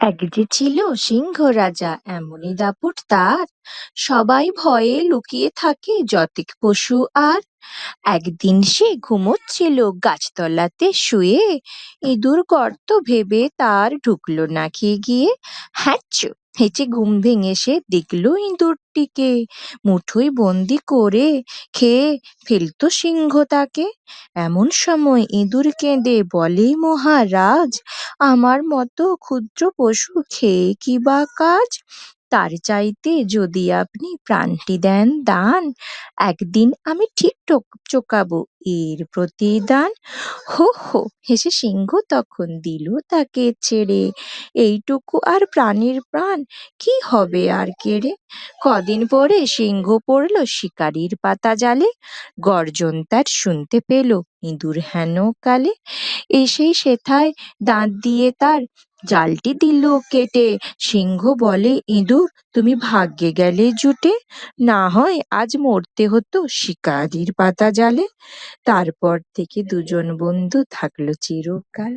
এক যে ছিল সিংহ রাজা, এমনই দাপট তার। সবাই ভয়ে লুকিয়ে থাকে যতিক পশু আর। একদিন সে ঘুমোচ্ছিল গাছতলাতে শুয়ে। ইঁদুর গর্ত ভেবে তার ঢুকলো নাকি গিয়ে। হ্যাঁচু হেঁচে ঘুম ভেঙে সে দেখল ইঁদুরটিকে। মুঠোয় বন্দি করে খেয়ে ফেলতো সিংহ তাকে। এমন সময় ইঁদুর কেঁদে বলে, মহারাজ আমার মতো ক্ষুদ্র পশু খেয়ে কি বা কাজ? তার চাইতে যদি আপনি প্রাণটি দেন দান, একদিন আমি ঠিক টোক, চোকাবো। এর প্রতিদান, হো হো, হেসে সিংহ তখন দিল তাকে ছেড়ে। এইটুকু আর প্রাণীর প্রাণ, কি হবে আর কেড়ে কদিন পরে সিংহ পড়ল শিকারির পাতা জালে, গর্জন তার শুনতে পেল ইঁদুর হেন কালে এসেই সেথায় দাঁত দিয়ে তার জালটি দিল কেটে। সিংহ বলে, ইঁদুর, তুমি ভাগ্যে গেলে জুটে। না হয় আজ মরতে হতো শিকারির পাতা জালে। তারপর থেকে দুজন বন্ধু থাকল চিরকাল।